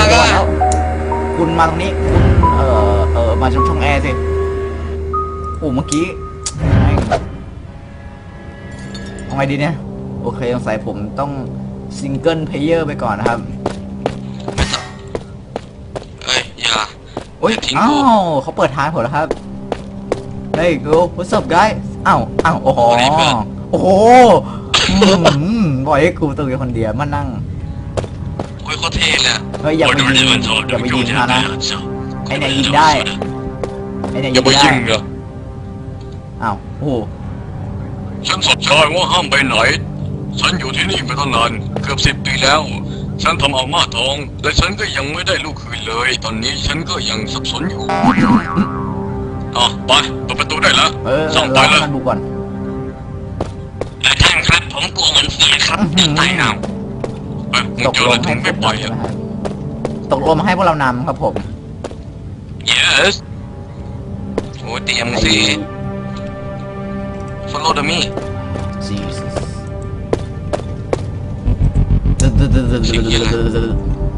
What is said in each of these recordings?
ดักก่อนอะแล้วคุณมาตรงนี้คุณเอ่อเอ่อมาช่องช่องแอร์สิโอ้เมื่อกี้แม่งเอาไงดีเนี่ย โอเคสงสัยผมต้องซิงเกิลเพลเยอร์ไปก่อนนะครับเอ้ยอย่าโอ้ยอย่าทิ้งอ้ากูวเขาเปิดทางให้ผมแล้วครับ Hey go what's up guys อ้าวอ้าวโอ้โหวันนี้เพื่อนโอ้โหอืมปล่อยให้กูตัวอยู่คนเดียวมานั่ง โอ้ยโคตรเท่เลยอะเฮ้ยอย่าไปยิงอย่าไปยิงเขานะไอ้เนี่ยยิงได้ไอ้เนี่ยอย่าไปได้ยิงเหรออ้าวโอ้โหฉันสดใจว่าห้ามไปไหน ฉันอยู่ที่นี่มาตั้งนานเกือบสิบปีแล้ว ฉันทำเอามาทอง และฉันก็ยังไม่ได้ลูกคืนเลย ตอนนี้ฉันก็ยังสับสนอยู่อ๋อไปเปิดประตูได้แล้วเออส่องไปรอเลให้ยมันดูก่อน ท่านครับผมกลัวเหมือนไฟครับอื้อหือใต้น้ำไปมึงตกเจอลอะไรงถึให้งพวไม่กไปเราอะนะครับตกลงมาให้พวกเรานำครับผม yes โอ้ยเตรียมสิ follow the me Jesus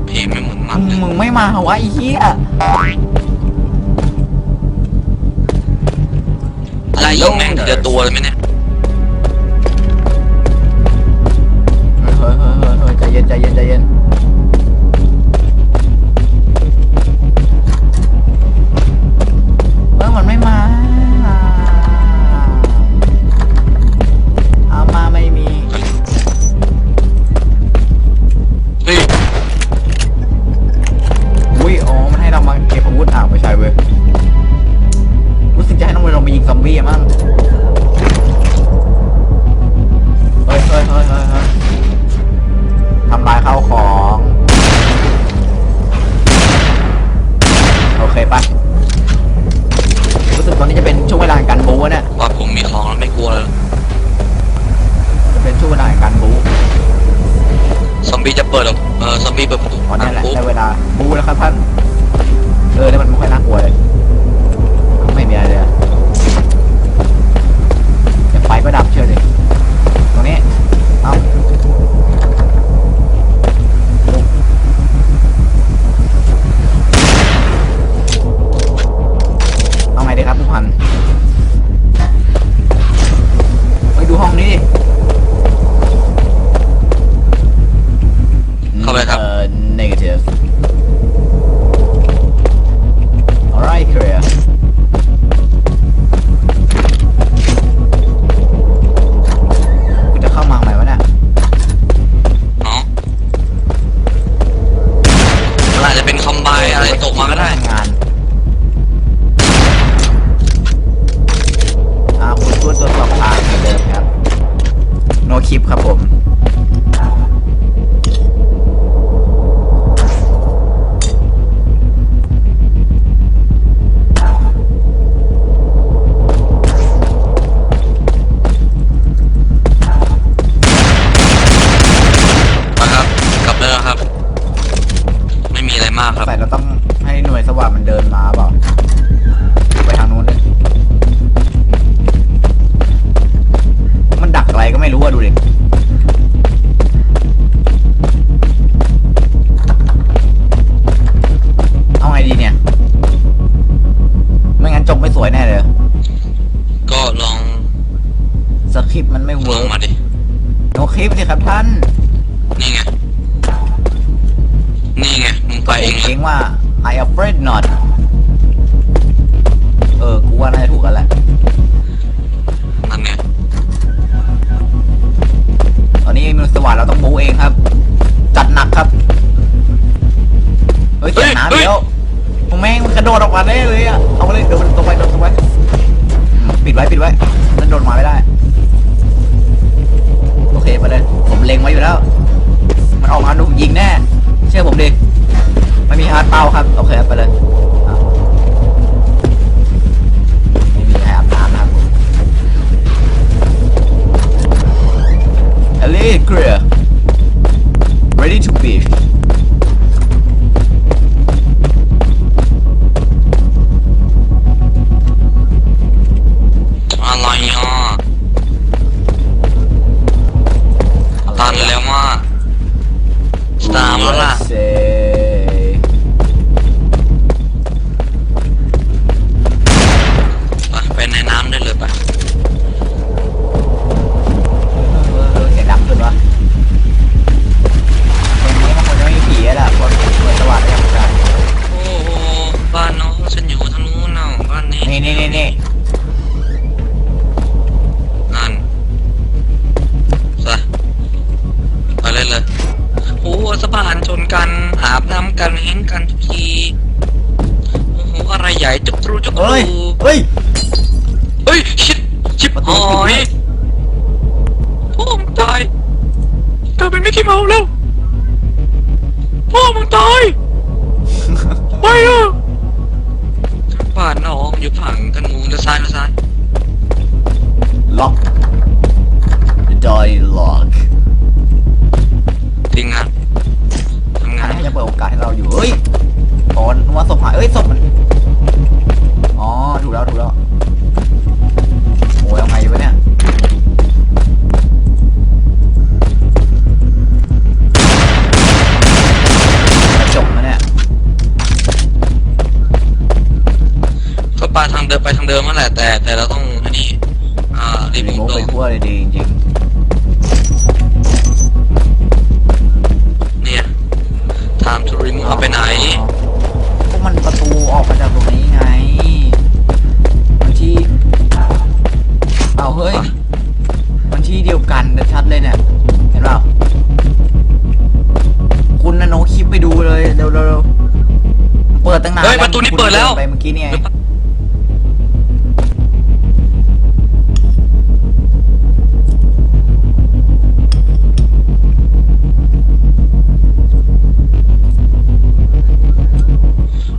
เพลงไม่เหมือนมันเลยมึงไม่มาเหรอวะไอ้เหี้ยไล่ยิงแม่งทีละตัวเลยไหมเนี่ย ใจเย็นใจเย็นใจเย็นเออมันไม่มาเอา ในเวลาบูแล้วครับท่าน เออนี่มันไม่ค่อยน่ากลัวเลย คริปต์มันไม่ลเวิองร์กมาดิ โนคลิปสิครับท่านนี่ไง นี่ไง มึงไปเองเอเลยงว่า I afraid not เออ กูว่าน่าจะถูกกันแหละนั่นไงตอนนี้มิวสวัสดเราต้องบูเองครับ จัดหนักครับ เฮ้ยเสียงน้ำเฮ้ยเดี๋ยวผมแม่งมันกระโดดออกมาได้เลยอะเอาไปเลยเดี๋ยวมันตรงไปโดนตรงไปอืมปิดไว้ปิดไว้มันโดดมาไม่ได้โอ เคไปเลย ผมเล็งไว้อยู่แล้ว มันออกมาดูยิงแน่ เชื่อผมดิไม่มีฮาร์ดเป้าครับ โอเคไปเลยไม่มีใครอาบน้ำนะครับ Alley clear. Ready to fish. กันอาบน้ำกันเห็นกันทุกทีโอ้โหอะไรใหญ่จุกรูจุกรูเฮ้ย เฮ้ย เฮ้ยชิบชิบประหตูอปิดด้วยยพ่อมึงตายกลายเป็นมิกกี้เมาส์แล้วพ่อมึงตายไปอะบ้านน้องอยู่ฝั่งกันมูเลี้ยวซ้ายเลี้ยวซ้าย ล็อก the door is locked ทีมงาน ทำงานให้จะเปิดโอกาสให้เราอยู่เฮ้ยโอนว่าศพหายเอ้ยศพมันอ๋อถูกแล้วถูกแล้วโอ้ยเอาไงวะเนี่ยกระจกนะเนี่ยก็ไปทางเดิมไปทางเดิมนั่นแหละแต่ แต่เราต้องอันนี้อ่ารีบรีมุงโมทตัวไปทั่วเลยดีจริง ปิดตั้งนานเฮ้ยประตูนี้คุณเปิดแล้ว ไปเมื่อกี้เนี่ย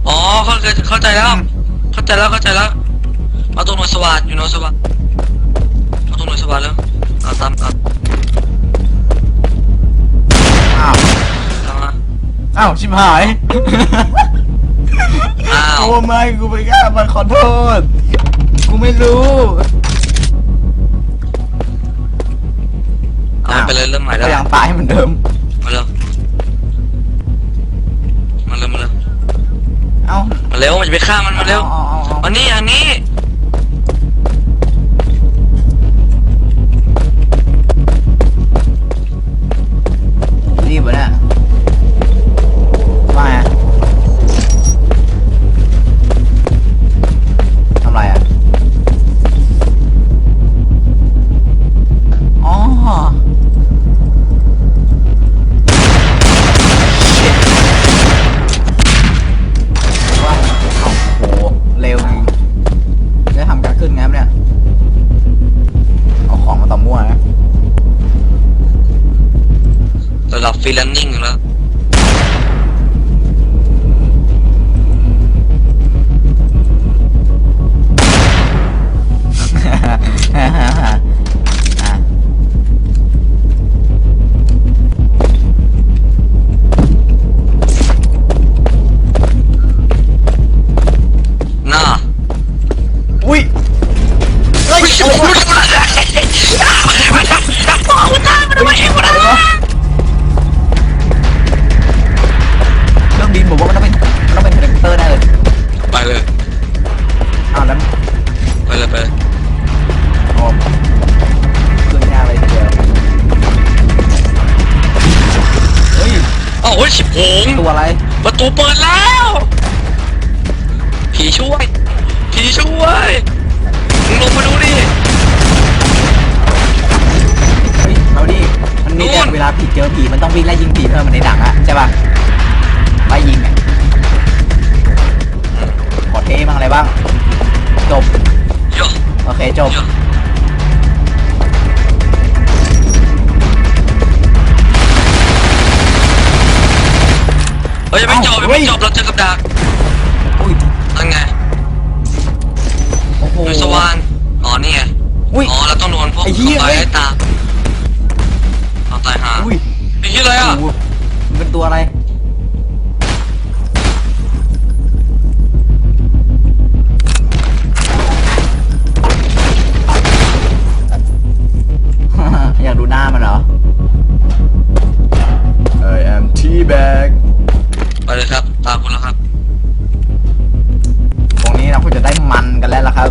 อ๋อเข้าใจเข้าใจแล้ว เข้าใจแล้วเข้าใจแล้วเอาตรงหน่วยสวัสดอยู่หน่วยสวัสดเอาตรงหน่วยสวัสดแล้วเอาตามเอาอ้าว ตามมาอ้าวชิบหาย อ้าว โอ้ไม่กูไม่กล้ามาขอโทษ กูไม่รู้ เอาไปเลยเริ่มใหม่แล้ก็วยังตายเหมือนเดิม มาเร็วมาเร็วมาเร็วเอ้ามาเร็วมันจะไปฆ่ามันมาเร็วเอาเอาเอาอันนี้อันนี้ ระ ประตูเปิดแล้ว ผีช่วย ผีช่วยมึงลงมาดูดิ เฮ้ยเอาดิ มันมีแต่นู่น เวลาผีเจอผีมันต้องวิ่งไล่ยิงผีเพิ่มเหมือนในหนังอะใช่ป่ะไล่ยิงอะขอเทบ้างอะไรบ้าง จบ โย่โอเคจบ โย่ ฮ้ยยังไม่จบยังไม่จบเราเจอกับดักอุ้ยนั่นไงโอ้โหหน่วยสว่านอ๋อนี่ไงอุ้ย อ๋อเราต้องโดนพวกไอ้เหี้ย ตายให้ตามเอาตายหาอุ้ยไอ้เหี้ยอะไรอะโอ้โหมันเป็นตัวอะไร ตาคุณแล้วครับ ตรงนี้เราก็จะได้มันกันแล้วล่ะครับ